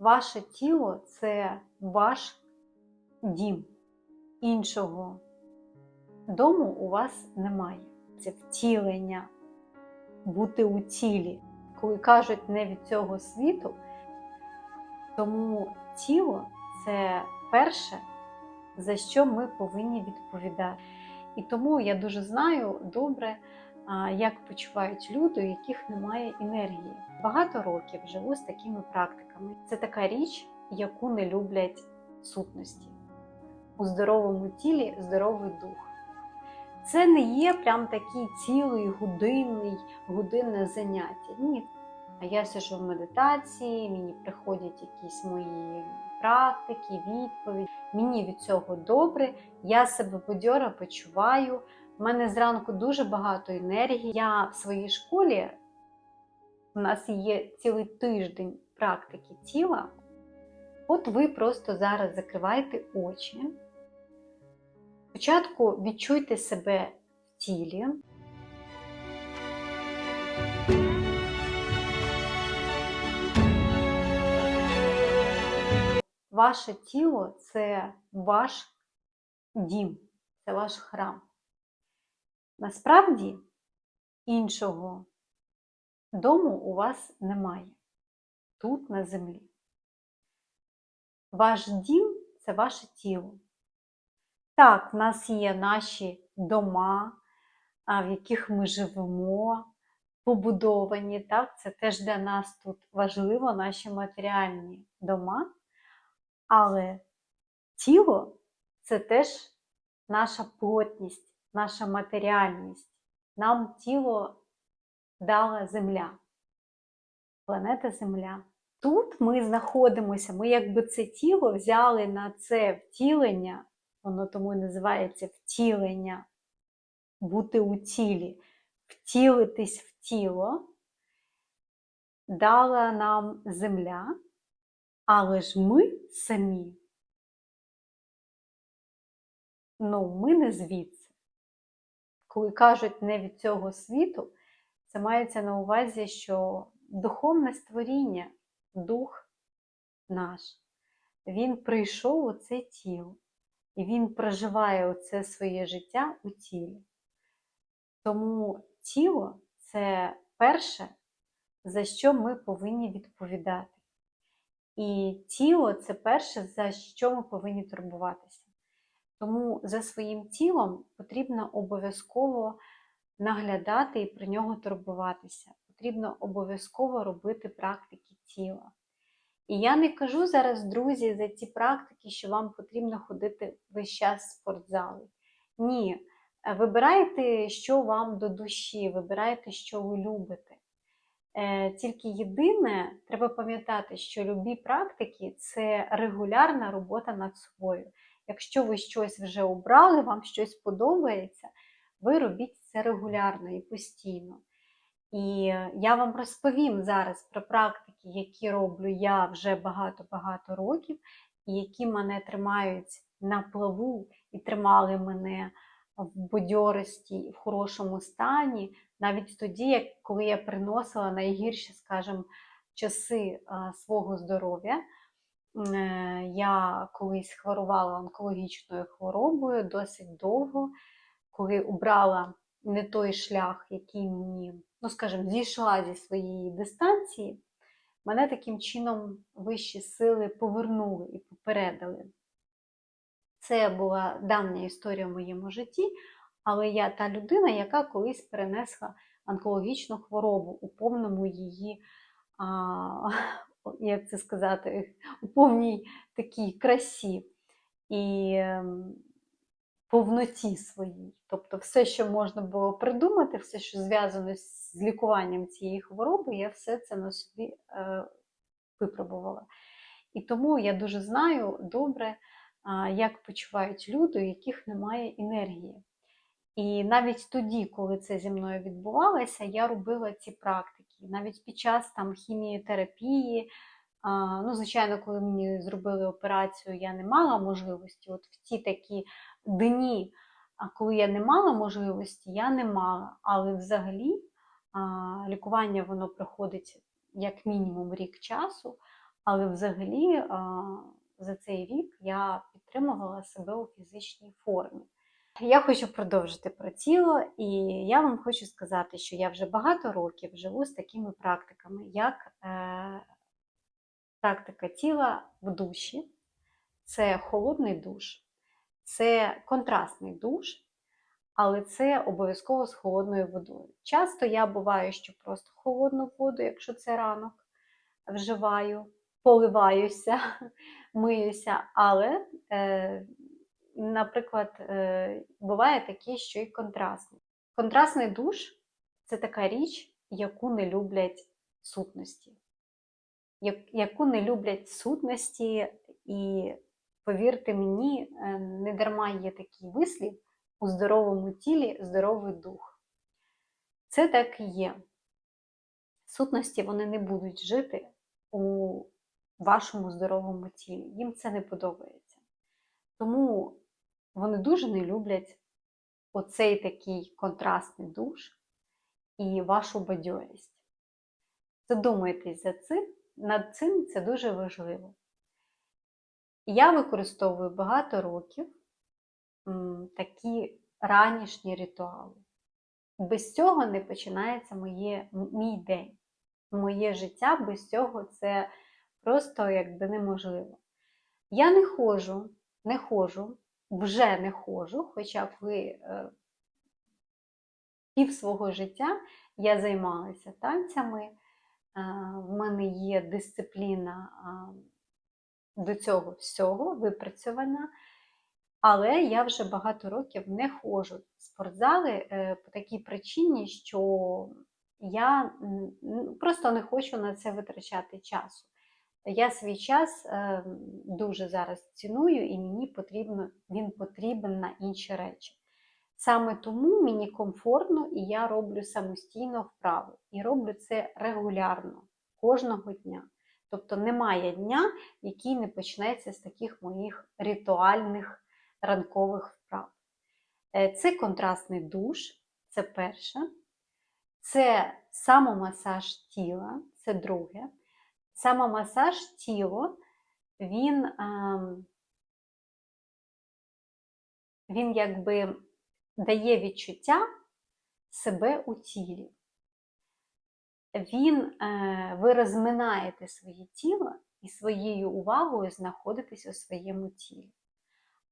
Ваше тіло це ваш дім. Іншого дому у вас немає. Це втілення, бути у тілі. Коли кажуть не від цього світу, тому тіло це перше, за що ми повинні відповідати. І тому я дуже знаю добре, як почувають люди, у яких немає енергії. Багато років живу з такими практиками. Це така річ, яку не люблять сутності. У здоровому тілі здоровий дух. Це не є прям такий цілий годинний, годинне заняття. Ні. А я сижу в медитації, мені приходять якісь мої практики, відповіді. Мені від цього добре, я себе бадьора почуваю. У мене зранку дуже багато енергії. Я в своїй школі, у нас є цілий тиждень практики тіла. От ви просто зараз закриваєте очі. Спочатку відчуйте себе в тілі. Ваше тіло це ваш дім, це ваш храм. Насправді іншого дому у вас немає тут на землі. Ваш дім це ваше тіло. Так, в нас є наші дома, в яких ми живемо, побудовані. Так? Це теж для нас тут важливо, наші матеріальні дома. Але тіло це теж наша плотність, наша матеріальність. Нам тіло дала Земля, планета Земля. Тут ми знаходимося, ми якби це тіло взяли на це втілення, воно тому і називається втілення, бути у тілі, втілитись в тіло, дала нам земля, але ж ми самі, ну, ми не звідси. Коли кажуть не від цього світу, це мається на увазі, що духовне створіння, дух наш, він прийшов у це тіло, і він проживає оце своє життя у тілі. Тому тіло це перше, за що ми повинні відповідати. І тіло це перше, за що ми повинні турбуватися. Тому за своїм тілом потрібно обов'язково наглядати і про нього турбуватися. Потрібно обов'язково робити практики тіла. І я не кажу зараз, друзі, за ці практики, що вам потрібно ходити весь час в спортзали. Ні. Вибирайте, що вам до душі, вибирайте, що ви любите. Е, Тільки єдине, треба пам'ятати, що любі практики це регулярна робота над собою. Якщо ви щось вже обрали, вам щось подобається, ви робіть це регулярно і постійно. І я вам розповім зараз про практики, які роблю я вже багато-багато років, і які мене тримають на плаву і тримали мене в бадьорості в хорошому стані, навіть тоді, коли я приносила найгірші, скажімо, часи свого здоров'я. Е, Я колись хворувала онкологічною хворобою досить довго, коли обрала не той шлях, який мені, ну скажімо, зійшла зі своєї дистанції, мене таким чином вищі сили повернули і попередили. Це була давня історія в моєму житті, але я та людина, яка колись перенесла онкологічну хворобу у повному її, а, як це сказати, у повній такій красі і ем, повноті своїй. Тобто, все, що можна було придумати, все, що зв'язано з лікуванням цієї хвороби, я все це на собі е, випробувала. І тому я дуже знаю добре, як почувають люди, у яких немає енергії. І навіть тоді, коли це зі мною відбувалося, я робила ці практики. Навіть під час там хіміотерапії, ну, звичайно, коли мені зробили операцію, я не мала можливості. От в ті такі дні, коли я не мала можливості, я не мала. Але взагалі лікування воно проходить як мінімум рік часу. Але взагалі за цей рік я підтримувала себе у фізичній формі. Я хочу продовжити про тіло, і я вам хочу сказати, що я вже багато років живу з такими практиками, як е, практика тіла в душі, це холодний душ, це контрастний душ, але це обов'язково з холодною водою. Часто я буваю, що просто холодну воду, якщо це ранок, вживаю, поливаюся, миюся, але. Е, наприклад, е, буває таке, що і контрастний. Контрастний душ це така річ, яку не люблять сутності. Яку не люблять сутності, і повірте мені, е, не дарма є такий вислів у здоровому тілі здоровий дух. Це так і є. Сутності вони не будуть жити у вашому здоровому тілі. Їм це не подобається. Тому вони дуже не люблять оцей такий контрастний душ і вашу бадьорість. Задумайтесь за цим, над цим це дуже важливо. Я використовую багато років такі ранішні ритуали. Без цього не починається моє, мій день. Моє життя без цього це просто якби неможливо. Я не ходжу, не ходжу вже не ходжу, хоча ви е, пів свого життя я займалася танцями, е, в мене є дисципліна до цього всього випрацьована. Але я вже багато років не ходжу в спортзали е, по такій причині, що я просто не хочу на це витрачати часу. Я свій час е, дуже зараз ціную, і мені потрібно, він потрібен на інші речі. Саме тому мені комфортно і я роблю самостійно вправи. І роблю це регулярно, кожного дня. Тобто немає дня, який не почнеться з таких моїх ритуальних ранкових вправ. Е, це контрастний душ, це перше. Це самомасаж тіла, це друге. Самомасаж тіло, він, ем, він якби дає відчуття себе у тілі. Він, е, ви розминаєте своє тіло і своєю увагою знаходитесь у своєму тілі.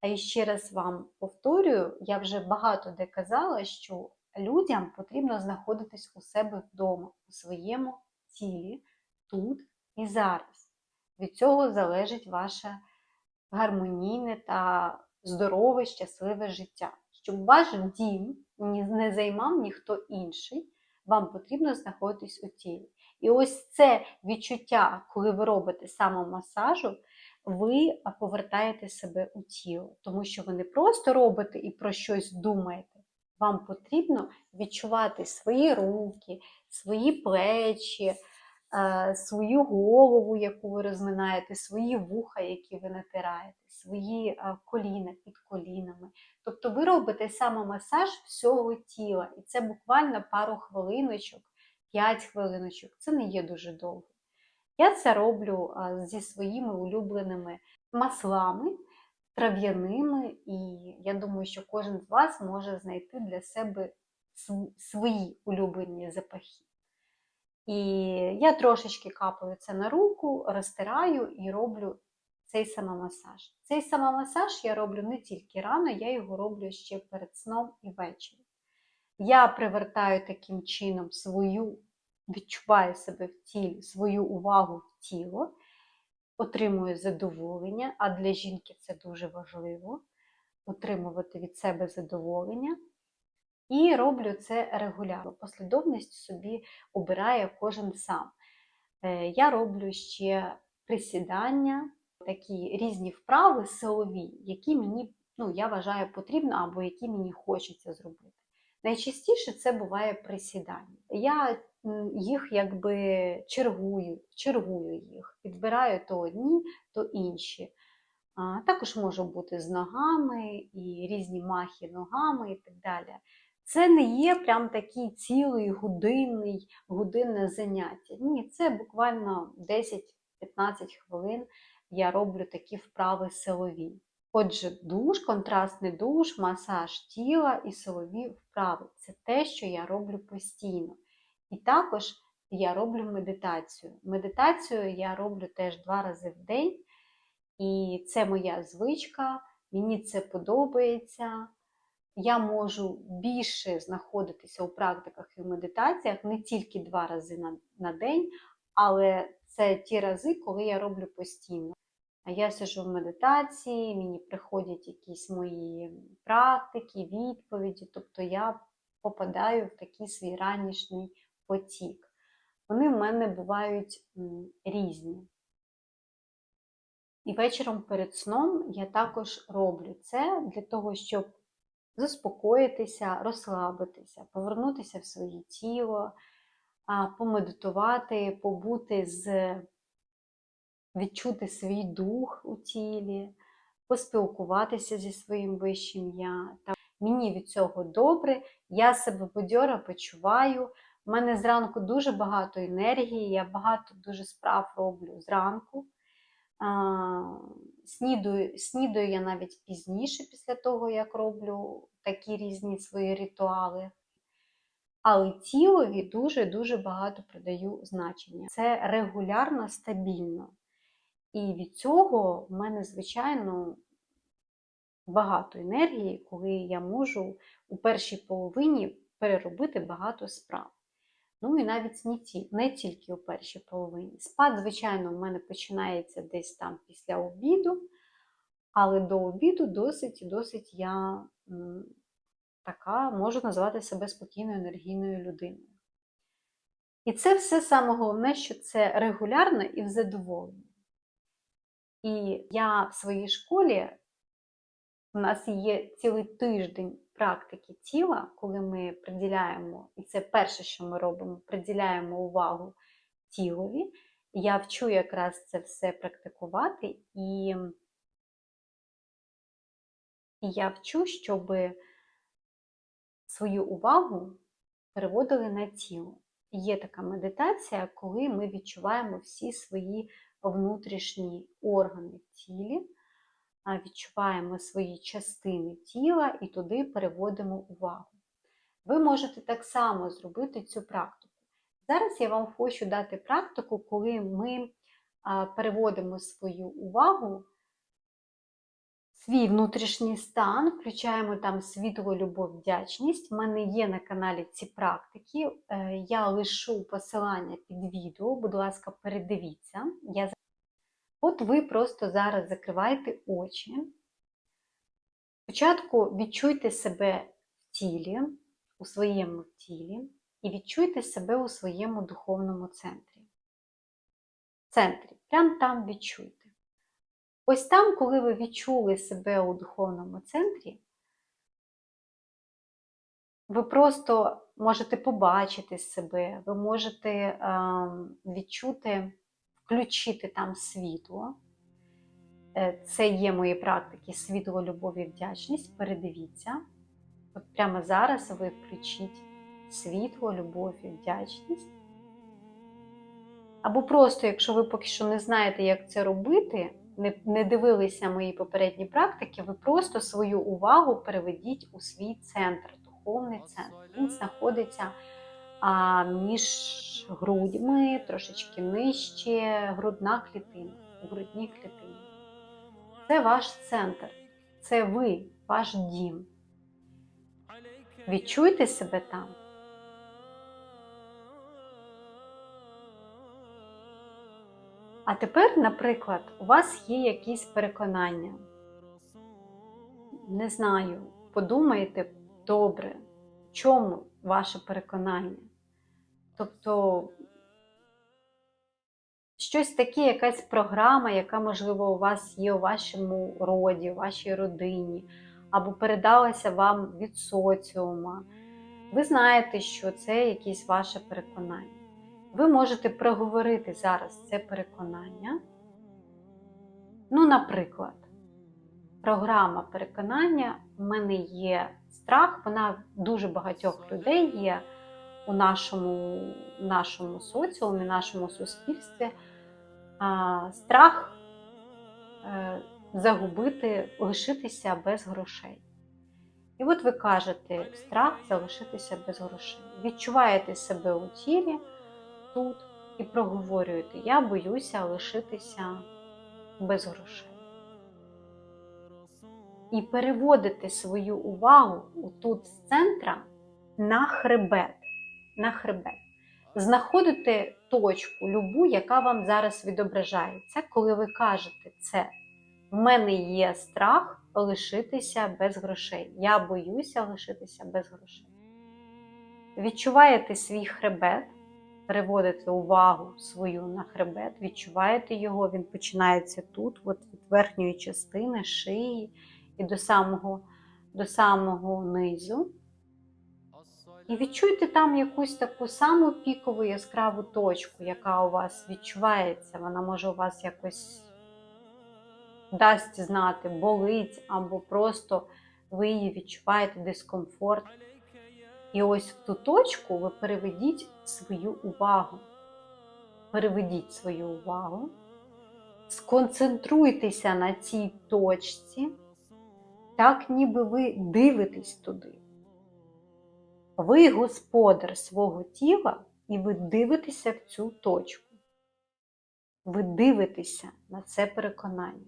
А ще раз вам повторюю, я вже багато де казала, що людям потрібно знаходитись у себе вдома, у своєму тілі, тут і зараз. Від цього залежить ваше гармонійне та здорове, щасливе життя. Щоб ваш дім не займав ніхто інший, вам потрібно знаходитись у тілі. І ось це відчуття, коли ви робите самомасажу, ви повертаєте себе у тіло, тому що ви не просто робите і про щось думаєте. Вам потрібно відчувати свої руки, свої плечі. Е, свою голову, яку ви розминаєте, свої вуха, які ви натираєте, свої е, коліна під колінами. Тобто ви робите самомасаж всього тіла. І це буквально пару хвилиночок, 5 хвилиночок. Це не є дуже довго. Я це роблю е, зі своїми улюбленими маслами, трав'яними, і я думаю, що кожен з вас може знайти для себе свої улюблені запахи. І я трошечки капаю це на руку, розтираю і роблю цей самомасаж. Цей самомасаж я роблю не тільки рано, я його роблю ще перед сном і ввечері. Я привертаю таким чином свою, відчуваю себе в тілі, свою увагу в тіло, отримую задоволення, а для жінки це дуже важливо отримувати від себе задоволення. І роблю це регулярно. Послідовність собі обирає кожен сам. Е, я роблю ще присідання, такі різні вправи силові, які мені, ну, я вважаю, потрібно або які мені хочеться зробити. Найчастіше це буває присідання. Я їх якби чергую, чергую їх, підбираю то одні, то інші. Також може бути з ногами і різні махи ногами і так далі. Це не є прям такий цілий годинний, годинне заняття. Ні, це буквально 10-15 хвилин я роблю такі вправи силові. Отже, душ, контрастний душ, масаж тіла і силові вправи це те, що я роблю постійно. І також я роблю медитацію. Медитацію я роблю теж два рази в день, і це моя звичка, мені це подобається. Я можу більше знаходитися у практиках і в медитаціях не тільки два рази на, на день, але це ті рази, коли я роблю постійно. А я сижу в медитації, мені приходять якісь мої практики, відповіді, тобто я попадаю в такий свій ранішній потік. Вони в мене бувають різні. І вечором перед сном я також роблю це для того, щоб заспокоїтися, розслабитися, повернутися в своє тіло, помедитувати, побути з відчути свій дух у тілі, поспілкуватися зі своїм вищим я. Мені від цього добре, я себе бадьора почуваю. У мене зранку дуже багато енергії, я багато дуже справ роблю зранку. Снідаю, снідаю я навіть пізніше, після того, як роблю такі різні свої ритуали. Але тілові дуже-дуже багато придаю значення. Це регулярно, стабільно. І від цього в мене, звичайно, багато енергії, коли я можу у першій половині переробити багато справ. Ну і навіть не, ті, не тільки у першій половині. Спад, звичайно, в мене починається десь там після обіду, але до обіду досить досить я м, така можу назвати себе спокійною енергійною людиною. І це все саме головне, що це регулярно і в задоволенні. І я в своїй школі, у нас є цілий тиждень практики тіла, коли ми приділяємо, і це перше, що ми робимо, приділяємо увагу тілові. Я вчу якраз це все практикувати, і, я вчу, щоб свою увагу переводили на тіло. Є така медитація, коли ми відчуваємо всі свої внутрішні органи в тілі, відчуваємо свої частини тіла і туди переводимо увагу. Ви можете так само зробити цю практику. Зараз я вам хочу дати практику, коли ми переводимо свою увагу, свій внутрішній стан, включаємо там світло, любов, вдячність. У мене є на каналі ці практики. Е, я лишу посилання під відео, будь ласка, передивіться. Я От ви просто зараз закриваєте очі. Спочатку відчуйте себе в тілі, у своєму тілі, і відчуйте себе у своєму духовному центрі. В центрі, прямо там відчуйте. Ось там, коли ви відчули себе у духовному центрі, ви просто можете побачити себе, ви можете е, відчути включити там світло. Е, це є мої практики світло, любов і вдячність. Передивіться. От прямо зараз ви включіть світло, любов і вдячність. Або просто, якщо ви поки що не знаєте, як це робити, не, не дивилися мої попередні практики, ви просто свою увагу переведіть у свій центр, духовний центр. Він знаходиться а між грудьми, трошечки нижче, грудна клітина, грудні клітини. Це ваш центр, це ви, ваш дім. Відчуйте себе там. А тепер, наприклад, у вас є якісь переконання. Не знаю, подумайте добре, чому ваше переконання. Тобто щось таке, якась програма, яка, можливо, у вас є у вашому роді, у вашій родині, або передалася вам від соціума. Ви знаєте, що це якесь ваше переконання. Ви можете проговорити зараз це переконання. Ну, наприклад, програма переконання у мене є страх, вона дуже багатьох людей є у нашому нашому соціумі, нашому суспільстві. а, страх е, загубити, лишитися без грошей. І от ви кажете, страх залишитися без грошей. Відчуваєте себе у тілі тут і проговорюєте, я боюся лишитися без грошей. І переводите свою увагу тут з центра на хребет. На хребет. Знаходите точку, любу, яка вам зараз відображається, коли ви кажете це. В мене є страх лишитися без грошей. Я боюся лишитися без грошей. Відчуваєте свій хребет, переводите увагу свою на хребет, відчуваєте його, він починається тут, от від верхньої частини, шиї і до самого, до самого низу. І відчуйте там якусь таку саму пікову яскраву точку, яка у вас відчувається. Вона може у вас якось дасть знати, болить, або просто ви її відчуваєте дискомфорт. І ось в ту точку ви переведіть свою увагу. Переведіть свою увагу, сконцентруйтеся на цій точці, так ніби ви дивитесь туди. Ви господар свого тіла, і ви дивитеся в цю точку. Ви дивитеся на це переконання.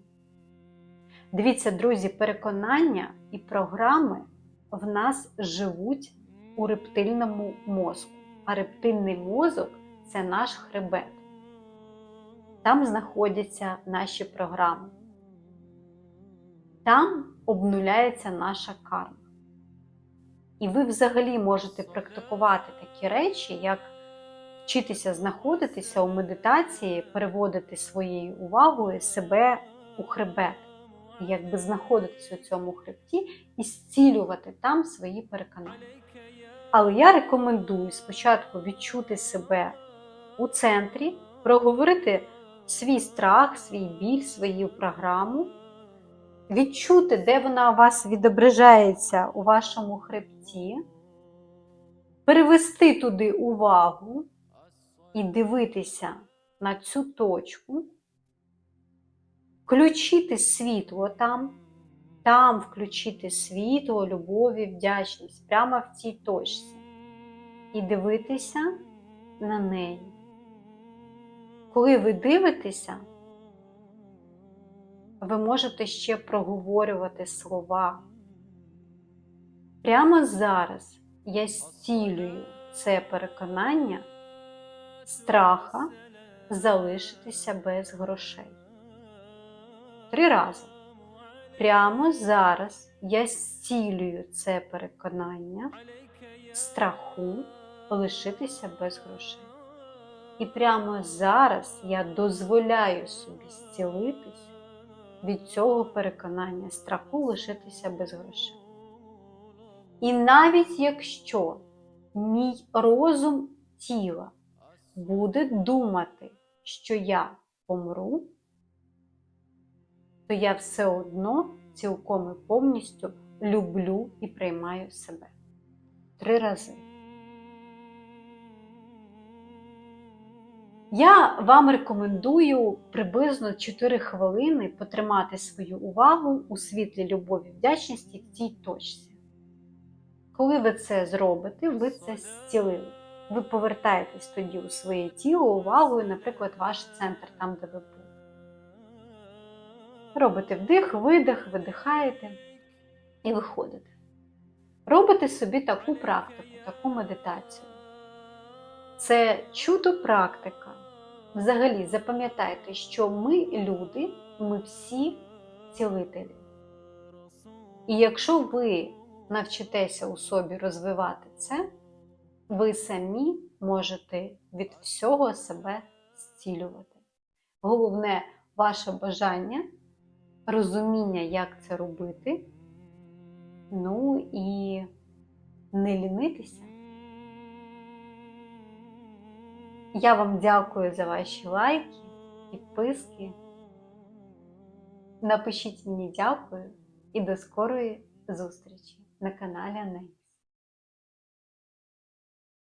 Дивіться, друзі, переконання і програми в нас живуть у рептильному мозку. А рептильний мозок це наш хребет. Там знаходяться наші програми. Там обнуляється наша карма. І ви взагалі можете практикувати такі речі, як вчитися знаходитися у медитації, переводити своєю увагою себе у хребет, і якби знаходитися у цьому хребті і зцілювати там свої переконання. Але я рекомендую спочатку відчути себе у центрі, проговорити свій страх, свій біль, свою програму, відчути, де вона у вас відображається у вашому хребті, перевести туди увагу і дивитися на цю точку, включити світло там, там включити світло, любові, вдячність прямо в цій точці. І дивитися на неї. Коли ви дивитеся, ви можете ще проговорювати слова. Прямо зараз я зцілюю це переконання страха залишитися без грошей. Три рази. Прямо зараз я зцілюю це переконання страху лишитися без грошей. І прямо зараз я дозволяю собі зцілитись від цього переконання страху лишитися без грошей. І навіть якщо мій розум тіла буде думати, що я помру, то я все одно цілком і повністю люблю і приймаю себе. Три рази. Я вам рекомендую приблизно 4 хвилини потримати свою увагу у світлі любові вдячності в цій точці. Коли ви це зробите, ви це зцілили. Ви повертаєтесь тоді у своє тіло увагою, наприклад, ваш центр, там, де ви були. Робите вдих, видих, видихаєте і виходите. Робите собі таку практику, таку медитацію. Це чудо практика. Взагалі, запам'ятайте, що ми люди, ми всі цілителі. І якщо ви навчитеся у собі розвивати це, ви самі можете від всього себе зцілювати. Головне ваше бажання, розуміння, як це робити, ну і не лінитися. Я вам дякую за ваші лайки, підписки. Напишіть мені дякую і до скорої зустрічі на каналі Аней.